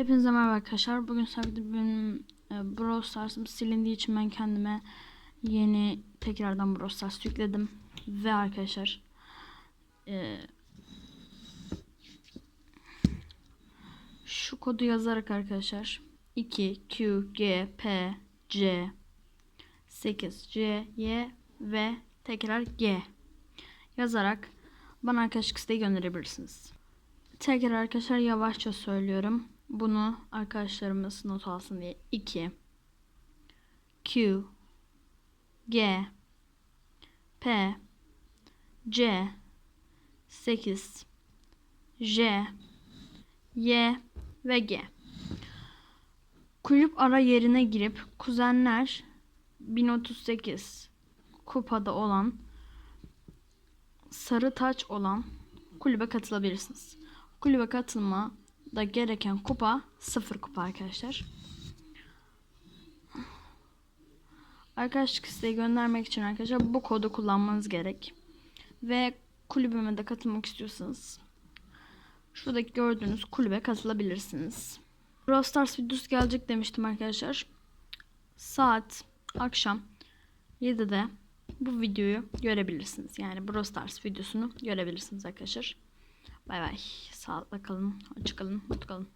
Hepinize merhaba arkadaşlar. Bugün sadece benim e, Brawl Stars'ım silindiği için ben kendime yeni tekrardan Brawl Stars yükledim. Ve arkadaşlar e, şu kodu yazarak arkadaşlar 2 Q G P C 8 C Y ve tekrar G yazarak bana arkadaşlık isteği gönderebilirsiniz. Tekrar arkadaşlar yavaşça söylüyorum. Bunu arkadaşlarımız not alsın diye. 2 Q. G. P. C. 8 J. Y ve G. Kulüp ara yerine girip kuzenler 1038 kupada olan sarı taç olan kulübe katılabilirsiniz. Kulübe katılma da gereken kupa sıfır kupa arkadaşlar. Arkadaşlık isteği göndermek için arkadaşlar bu kodu kullanmanız gerek. Ve kulübüme de katılmak istiyorsanız şuradaki gördüğünüz kulübe katılabilirsiniz. Brawl Stars videosu gelecek demiştim arkadaşlar. Saat akşam 7'de bu videoyu görebilirsiniz. Yani Brawl Stars videosunu görebilirsiniz arkadaşlar. Bay bay. Sağlıkla kalın. Hoşça kalın. Mutlu kalın.